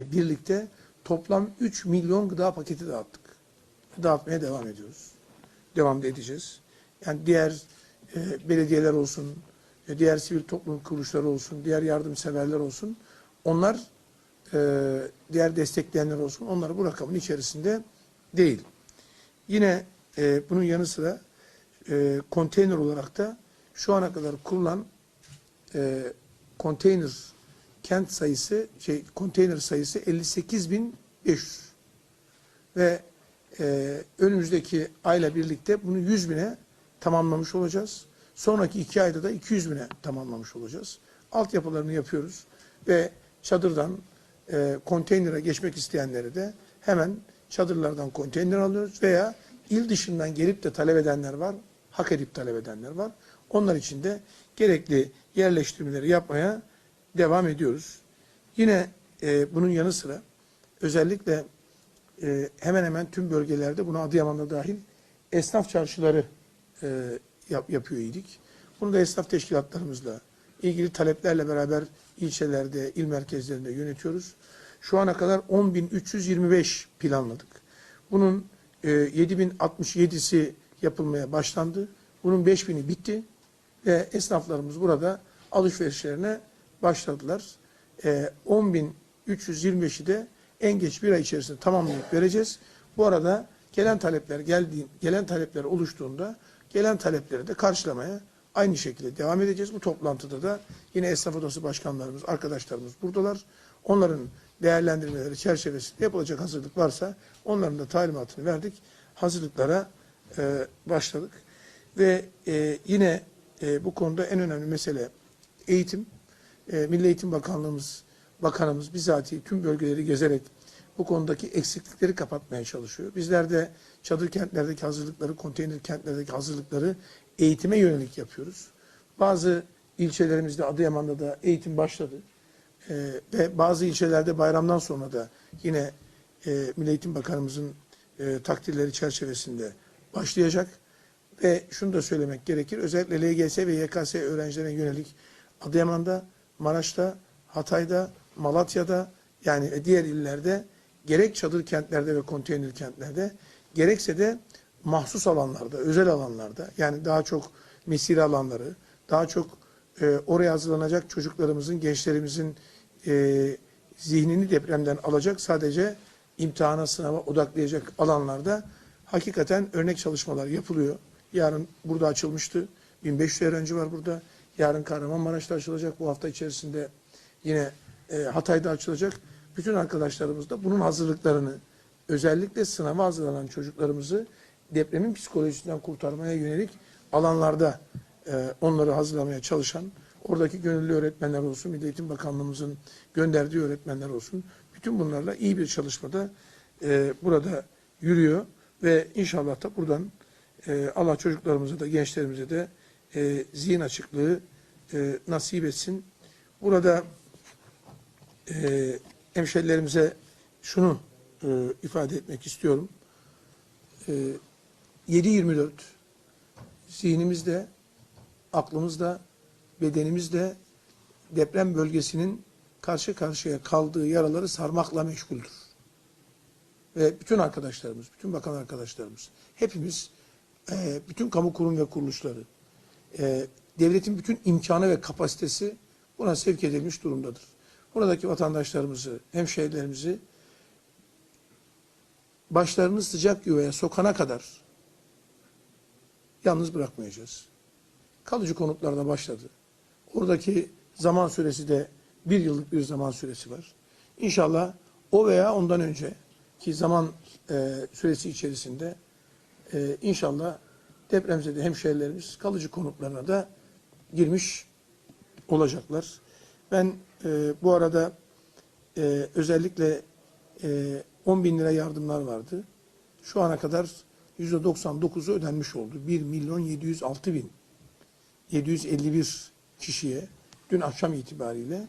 birlikte toplam 3 milyon gıda paketi dağıttık. Dağıtmaya devam ediyoruz. Devam edeceğiz. Yani diğer e, belediyeler olsun, e, diğer sivil toplum kuruluşları olsun, diğer yardımseverler olsun. Onlar e, diğer destekleyenler olsun. Onlar bu rakamın içerisinde değil. Yine e, bunun yanı sıra e, konteyner olarak da şu ana kadar kurulan e, konteyner kent sayısı şey konteyner sayısı 58.500 ve e, önümüzdeki ayla birlikte bunu 100 bine tamamlamış olacağız. Sonraki iki ayda da 200 bine tamamlamış olacağız. Altyapılarını yapıyoruz ve çadırdan e, konteynere geçmek isteyenleri de hemen çadırlardan konteyner alıyoruz veya il dışından gelip de talep edenler var, hak edip talep edenler var. Onlar için de gerekli yerleştirmeleri yapmaya devam ediyoruz. Yine e, bunun yanı sıra özellikle e, hemen hemen tüm bölgelerde buna Adıyaman'da dahil esnaf çarşıları e, yap, yapıyor idik. Bunu da esnaf teşkilatlarımızla ilgili taleplerle beraber ilçelerde, il merkezlerinde yönetiyoruz. Şu ana kadar 10.325 planladık. Bunun e, 7.067'si yapılmaya başlandı. Bunun 5.000'i bitti ve esnaflarımız burada alışverişlerine başladılar. E, 10.325'i de en geç bir ay içerisinde tamamlayıp vereceğiz. Bu arada gelen talepler geldiği, gelen talepler oluştuğunda gelen talepleri de karşılamaya aynı şekilde devam edeceğiz. Bu toplantıda da yine esnaf odası başkanlarımız, arkadaşlarımız buradalar. Onların değerlendirmeleri çerçevesinde yapılacak hazırlık varsa onların da talimatını verdik. Hazırlıklara e, başladık. Ve e, yine e, bu konuda en önemli mesele eğitim. E, Milli Eğitim Bakanlığımız, Bakanımız bizatihi tüm bölgeleri gezerek bu konudaki eksiklikleri kapatmaya çalışıyor. Bizler de çadır kentlerdeki hazırlıkları, konteyner kentlerdeki hazırlıkları eğitime yönelik yapıyoruz. Bazı ilçelerimizde Adıyaman'da da eğitim başladı. Ee, ve bazı ilçelerde bayramdan sonra da yine e, Milli Eğitim Bakanımızın e, takdirleri çerçevesinde başlayacak. Ve şunu da söylemek gerekir. Özellikle LGS ve YKS öğrencilerine yönelik Adıyaman'da, Maraş'ta, Hatay'da, Malatya'da yani diğer illerde gerek çadır kentlerde ve konteyner kentlerde gerekse de mahsus alanlarda, özel alanlarda yani daha çok mesire alanları, daha çok e, oraya hazırlanacak çocuklarımızın, gençlerimizin e, zihnini depremden alacak sadece imtihana, sınava odaklayacak alanlarda hakikaten örnek çalışmalar yapılıyor. Yarın burada açılmıştı. 1500 öğrenci var burada. Yarın Kahramanmaraş'ta açılacak. Bu hafta içerisinde yine e, Hatay'da açılacak. Bütün arkadaşlarımız da bunun hazırlıklarını özellikle sınava hazırlanan çocuklarımızı depremin psikolojisinden kurtarmaya yönelik alanlarda e, onları hazırlamaya çalışan oradaki gönüllü öğretmenler olsun, Milli Eğitim Bakanlığımızın gönderdiği öğretmenler olsun. Bütün bunlarla iyi bir çalışmada e, burada yürüyor ve inşallah da buradan e, Allah çocuklarımıza da gençlerimize de e, zihin açıklığı e, nasip etsin. Burada e, hemşerilerimize şunu e, ifade etmek istiyorum. E, 7-24 zihnimizde, aklımızda, bedenimizde deprem bölgesinin karşı karşıya kaldığı yaraları sarmakla meşguldür. Ve bütün arkadaşlarımız, bütün bakan arkadaşlarımız, hepimiz, e, bütün kamu kurum ve kuruluşları, e, devletin bütün imkanı ve kapasitesi buna sevk edilmiş durumdadır. Buradaki vatandaşlarımızı, hemşehrilerimizi başlarını sıcak yuvaya sokana kadar yalnız bırakmayacağız. Kalıcı konutlarda başladı. Oradaki zaman süresi de bir yıllık bir zaman süresi var. İnşallah o veya ondan önce ki zaman e, süresi içerisinde e, inşallah depremzede hemşehrilerimiz kalıcı konutlarına da girmiş olacaklar. Ben e, bu arada e, özellikle e, 10 bin lira yardımlar vardı. Şu ana kadar %99'u ödenmiş oldu. 1 milyon 706 bin 751 kişiye dün akşam itibariyle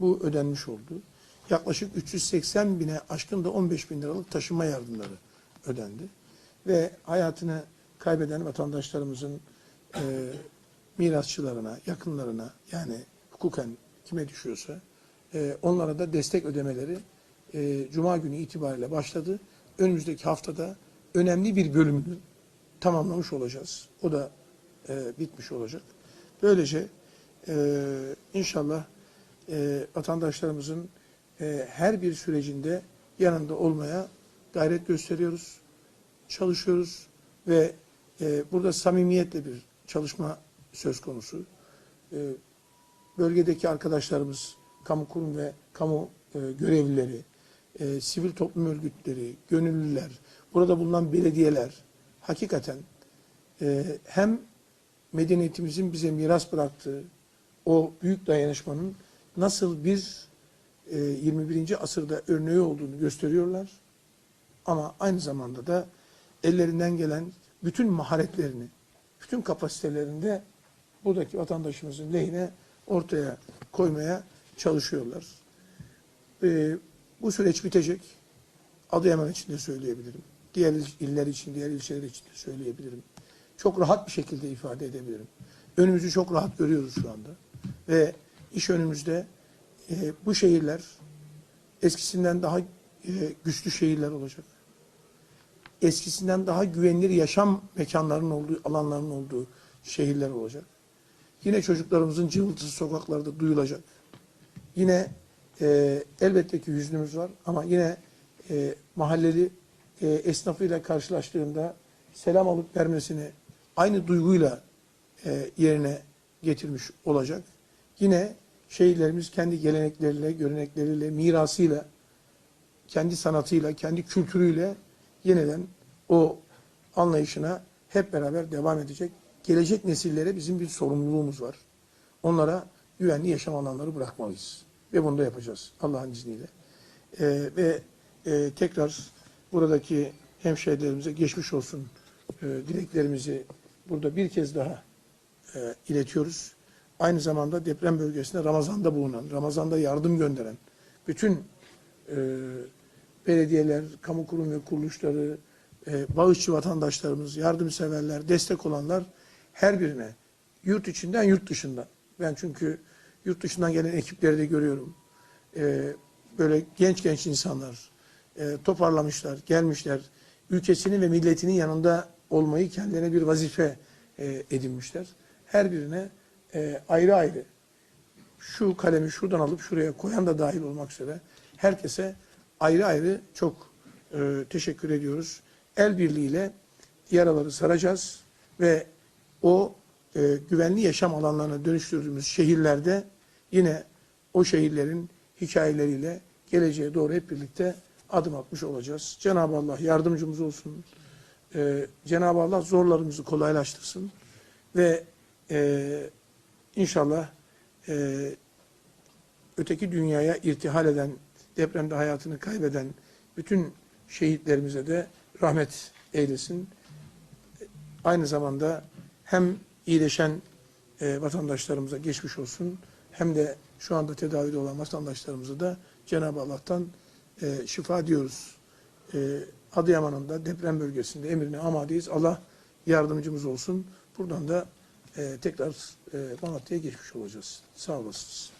bu ödenmiş oldu. Yaklaşık 380 bine aşkın da 15 bin liralık taşıma yardımları ödendi. Ve hayatını kaybeden vatandaşlarımızın e, mirasçılarına, yakınlarına yani hukuken kime düşüyorsa e, onlara da destek ödemeleri e, Cuma günü itibariyle başladı. Önümüzdeki haftada önemli bir bölümünü tamamlamış olacağız. O da e, bitmiş olacak. Böylece e, inşallah e, vatandaşlarımızın e, her bir sürecinde yanında olmaya gayret gösteriyoruz, çalışıyoruz ve e, burada samimiyetle bir çalışma söz konusu. E, bölgedeki arkadaşlarımız, kamu kurum ve kamu e, görevlileri, e, sivil toplum örgütleri, gönüllüler, burada bulunan belediyeler hakikaten e, hem medeniyetimizin bize miras bıraktığı o büyük dayanışmanın nasıl bir e, 21. asırda örneği olduğunu gösteriyorlar. Ama aynı zamanda da ellerinden gelen bütün maharetlerini, bütün kapasitelerini de buradaki vatandaşımızın lehine ortaya koymaya çalışıyorlar. E, bu süreç bitecek. Adıyaman için de söyleyebilirim. Diğer il- iller için, diğer ilçeler için de söyleyebilirim. Çok rahat bir şekilde ifade edebilirim. Önümüzü çok rahat görüyoruz şu anda. Ve iş önümüzde e, bu şehirler eskisinden daha e, güçlü şehirler olacak. Eskisinden daha güvenilir yaşam mekanlarının olduğu, alanlarının olduğu şehirler olacak. Yine çocuklarımızın cıvıltısı sokaklarda duyulacak. Yine e, elbette ki hüznümüz var ama yine e, mahalleli e, esnafıyla karşılaştığında selam alıp vermesini aynı duyguyla e, yerine getirmiş olacak. Yine şehirlerimiz kendi gelenekleriyle, görenekleriyle, mirasıyla, kendi sanatıyla, kendi kültürüyle yeniden o anlayışına hep beraber devam edecek. Gelecek nesillere bizim bir sorumluluğumuz var. Onlara güvenli yaşam alanları bırakmalıyız. Ve bunu da yapacağız Allah'ın izniyle. Ee, ve e, tekrar buradaki hemşehrilerimize geçmiş olsun e, dileklerimizi burada bir kez daha e, iletiyoruz. Aynı zamanda deprem bölgesinde Ramazan'da bulunan, Ramazan'da yardım gönderen bütün e, belediyeler, kamu kurum ve kuruluşları, e, bağışçı vatandaşlarımız, yardımseverler, destek olanlar her birine yurt içinden yurt dışından. Ben çünkü yurt dışından gelen ekipleri de görüyorum. E, böyle genç genç insanlar e, toparlamışlar, gelmişler. Ülkesinin ve milletinin yanında olmayı kendilerine bir vazife e, edinmişler. Her birine e, ayrı ayrı şu kalemi şuradan alıp şuraya koyan da dahil olmak üzere herkese ayrı ayrı çok e, teşekkür ediyoruz. El birliğiyle yaraları saracağız ve o e, güvenli yaşam alanlarına dönüştürdüğümüz şehirlerde yine o şehirlerin hikayeleriyle geleceğe doğru hep birlikte adım atmış olacağız. Cenab-ı Allah yardımcımız olsun. E, Cenab-ı Allah zorlarımızı kolaylaştırsın ve e, inşallah e, öteki dünyaya irtihal eden, depremde hayatını kaybeden bütün şehitlerimize de rahmet eylesin. Aynı zamanda hem iyileşen e, vatandaşlarımıza geçmiş olsun, hem de şu anda tedavide olan vatandaşlarımıza da Cenab-ı Allah'tan e, şifa diyoruz. E, Adıyaman'ın da deprem bölgesinde emrine amadeyiz. Allah yardımcımız olsun. Buradan da e, tekrar e, Malatya'ya geçmiş olacağız. Sağ olasınız.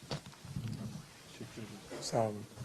Sağ olun.